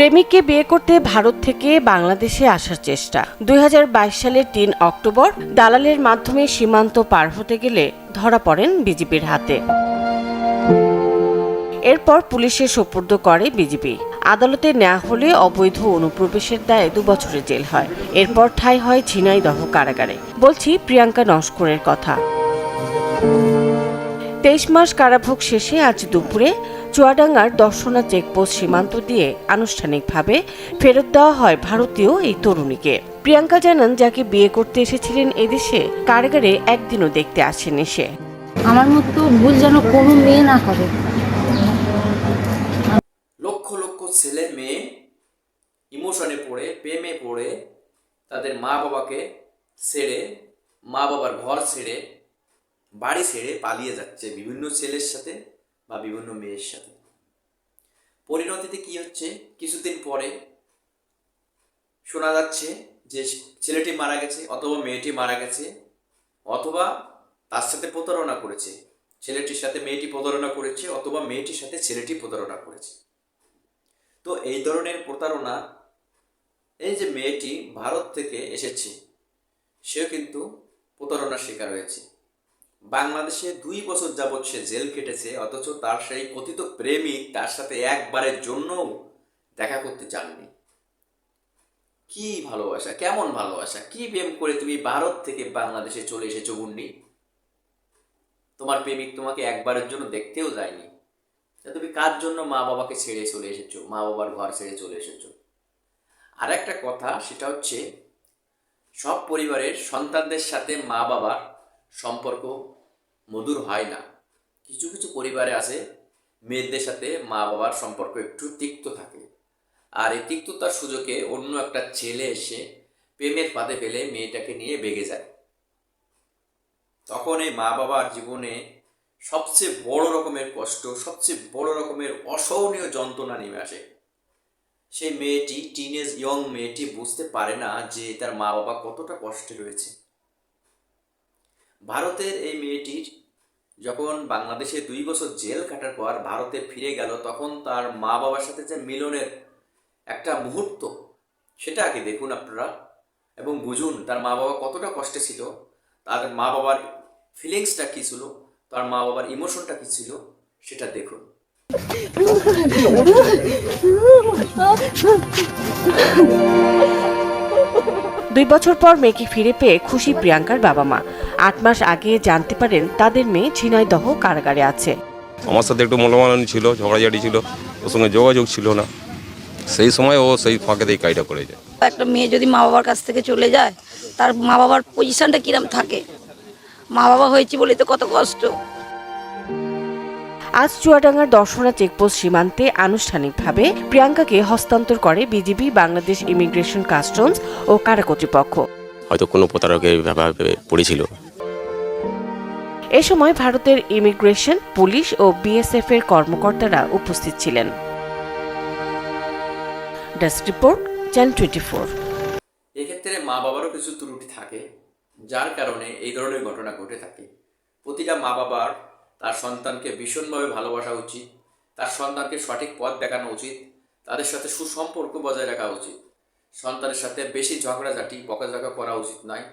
প্রেমিককে বিয়ে করতে ভারত থেকে বাংলাদেশে আসার চেষ্টা। দুই হাজার বাইশ সালের তিন অক্টোবর দালালের মাধ্যমে সীমান্ত পার হতে গেলে ধরা পড়েন বিজেপির হাতে। এরপর পুলিশে সোপর্দ করে বিজেপি। আদালতে নেওয়া হলে অবৈধ অনুপ্রবেশের দায়ে দু বছরের জেল হয়। এরপর ঠাঁই হয় ঝিনাইদহ কারাগারে। বলছি প্রিয়াঙ্কা নস্করের কথা। তেইশ মাস কারাভোগ শেষে আজ দুপুরে চুয়াডাঙ্গার দর্শনা চেকপোস্ট সীমান্ত দিয়ে আনুষ্ঠানিকভাবে ফেরত দেওয়া হয় ভারতীয় এই তরুণীকে। প্রিয়াঙ্কা জানান যাকে বিয়ে করতে এসেছিলেন এদেশে কারাগারে একদিনও দেখতে আসেনি সে। আমার মতো ভুল যেন কোনো মেয়ে না করে। লক্ষ লক্ষ ছেলে মেয়ে ইমোশনে পড়ে প্রেমে পড়ে তাদের মা বাবাকে ছেড়ে মা বাবার ঘর ছেড়ে বাড়ি ছেড়ে পালিয়ে যাচ্ছে বিভিন্ন ছেলের সাথে। বা বিভিন্ন মেয়ের সাথে। পরিণতিতে কি হচ্ছে? কিছুদিন পরে শোনা যাচ্ছে যে ছেলেটি মারা গেছে অথবা মেয়েটি মারা গেছে অথবা তার সাথে প্রতারণা করেছে। ছেলেটির সাথে মেয়েটি প্রতারণা করেছে অথবা মেয়েটির সাথে ছেলেটি প্রতারণা করেছে। তো এই ধরনের প্রতারণা, এই যে মেয়েটি ভারত থেকে এসেছে, সেও কিন্তু প্রতারণার শিকার হয়েছে। বাংলাদেশে দুই বছর যাবৎ সে জেল কেটেছে, অথচ তার সেই কথিত প্রেমিক তার সাথে একবারের জন্যও দেখা করতে চাননি। কি ভালোবাসা, কেমন ভালোবাসা, কি প্রেম করে তুমি ভারত থেকে বাংলাদেশে চলে এসেছ গুন্ডি তোমার প্রেমিক তোমাকে একবারের জন্য দেখতেও যায়নি। তা তুমি কার জন্য মা বাবাকে ছেড়ে চলে এসেছ, মা বাবার ঘর ছেড়ে চলে এসেছ? আর একটা কথা, সেটা হচ্ছে সব পরিবারের সন্তানদের সাথে মা বাবার সম্পর্ক মধুর হয় না। কিছু কিছু পরিবারে আছে, মেয়েদের সাথে মা বাবার সম্পর্ক একটু তিক্ত থাকে। আর এই তিক্ততার সুযোগে অন্য একটা ছেলে এসে প্রেমের পাতে ফেলে মেয়েটাকে নিয়ে বেগে যায়। তখন এই মা বাবার জীবনে সবচেয়ে বড় রকমের কষ্ট, সবচেয়ে বড় রকমের অসহনীয় যন্ত্রণা নেমে আসে। সেই মেয়েটি টিনেজ ইয়ং মেয়েটি বুঝতে পারে না যে তার মা বাবা কতটা কষ্টে রয়েছে। ভারতের এই মেয়েটির যখন বাংলাদেশে দুই বছর জেল কাটার পর ভারতে ফিরে গেল, তখন তার মা বাবার সাথে যে মিলনের একটা মুহূর্ত, সেটা আগে দেখুন আপনারা এবং বুঝুন তার মা বাবা কতটা কষ্টে ছিল, তার মা বাবার ফিলিংসটা কী ছিল, তার মা বাবার ইমোশনটা কী ছিল, সেটা দেখুন। দুই বছর পর মেয়েকে ফিরে পেয়ে খুশি প্রিয়াঙ্কার বাবা মা। আট মাস আগে জানতে পারেন তাদের মেয়ে ঝিনাইদহ কারাগারে আছে। আমার সাথে একটু মনোমানানি ছিল ঝগড়াঝাটি ছিল ওর সঙ্গে যোগাযোগ ছিল না। সেই সময় ও সেই ফাঁকে এই কাজটা করে যায়। একটা মেয়ে যদি মা বাবার কাছ থেকে চলে যায় তার মা বাবার পজিশনটা কিরম থাকে? মা বাবা হয়েছে বলে তো কত কষ্ট। আজ চুয়াডাঙ্গার দর্শনা চেকপোস্ট সীমান্তে আনুষ্ঠানিকভাবে প্রিয়াঙ্কাকে হস্তান্তর করে বিজিবি বাংলাদেশ ইমিগ্রেশন কাস্টমস ও কারা কর্তৃপক্ষ। হয়তো কোনো প্রতারকের ব্যাপার পড়েছিল। এ সময় ভারতের ইমিগ্রেশন পুলিশ ও বিএসএফ এর কর্মকর্তারা উপস্থিত ছিলেন। Desk report channel twenty four. এক্ষেত্রে মা বাবারও কিছু ত্রুটি থাকে যার কারণে এই ধরনের ঘটনা ঘটে থাকে। প্রতিটা মা বাবার তার সন্তানকে ভীষণভাবে ভালোবাসা উচিত, তার সন্তানকে সঠিক পথ দেখানো উচিত, তাদের সাথে সুসম্পর্ক বজায় রাখা উচিত। সন্তানের সাথে বেশি ঝগড়াঝাটি, বকাঝকা করা উচিত নয়।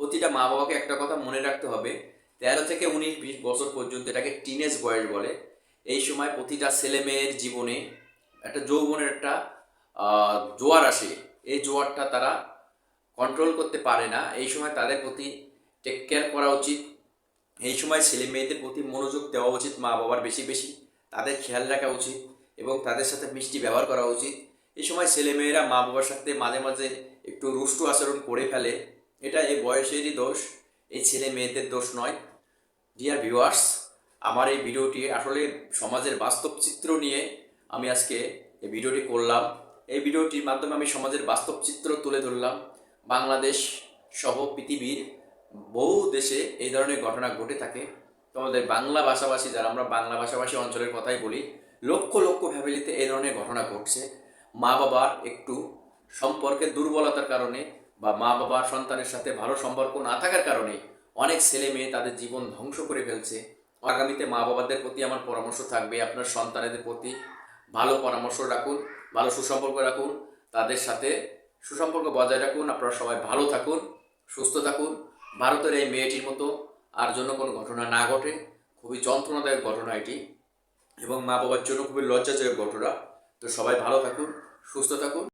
প্রতিটা মা বাবাকে একটা কথা মনে রাখতে হবে, তেরো থেকে উনিশ বিশ বছর পর্যন্ত এটাকে টিনেজ বয়স বলে। এই সময় প্রতিটা ছেলে মেয়ের জীবনে একটা যৌবনের একটা জোয়ার আসে। এই জোয়ারটা তারা কন্ট্রোল করতে পারে না। এই সময় তাদের প্রতি টেক কেয়ার করা উচিত। এই সময় ছেলে মেয়েদের প্রতি মনোযোগ দেওয়া উচিত মা বাবার বেশি বেশি। তাদের খেয়াল রাখা উচিত এবং তাদের সাথে মিষ্টি ব্যবহার করা উচিত। এই সময় ছেলে মেয়েরা মা বাবার সাথে মাঝে মাঝে একটু রুষ্টু আচরণ করে ফেলে। এটা এই বয়সেরই দোষ, এই ছেলে মেয়েদের দোষ নয়। ডিয়ার ভিউয়ার্স আমার এই ভিডিওটি আসলে সমাজের বাস্তব চিত্র নিয়ে আমি আজকে এই ভিডিওটি করলাম। এই ভিডিওটির মাধ্যমে আমি সমাজের বাস্তব চিত্র তুলে ধরলাম। বাংলাদেশ সহ পৃথিবীর বহু দেশে এই ধরনের ঘটনা ঘটে থাকে। তোমাদের বাংলা ভাষাভাষী যারা, আমরা বাংলা ভাষাভাষী অঞ্চলের কথাই বলি, লক্ষ লক্ষ ফ্যামিলিতে এই ধরনের ঘটনা ঘটছে। মা বাবার একটু সম্পর্কের দুর্বলতার কারণে বা মা বাবার সন্তানের সাথে ভালো সম্পর্ক না থাকার কারণে অনেক ছেলে মেয়ে তাদের জীবন ধ্বংস করে ফেলছে। আগামীতে মা বাবাদের প্রতি আমার পরামর্শ থাকবে, আপনার সন্তানেদের প্রতি ভালো পরামর্শ রাখুন, ভালো সুসম্পর্ক রাখুন, তাদের সাথে সুসম্পর্ক বজায় রাখুন, আপনারা সবাই ভালো থাকুন, সুস্থ থাকুন। ভারতের এই মেয়েটির মতো আর জন্য কোনো ঘটনা না ঘটে, খুবই যন্ত্রণাদায়ক ঘটনা এটি এবং মা বাবার জন্য খুবই লজ্জাজনক ঘটনা। তো সবাই ভালো থাকুন, সুস্থ থাকুন।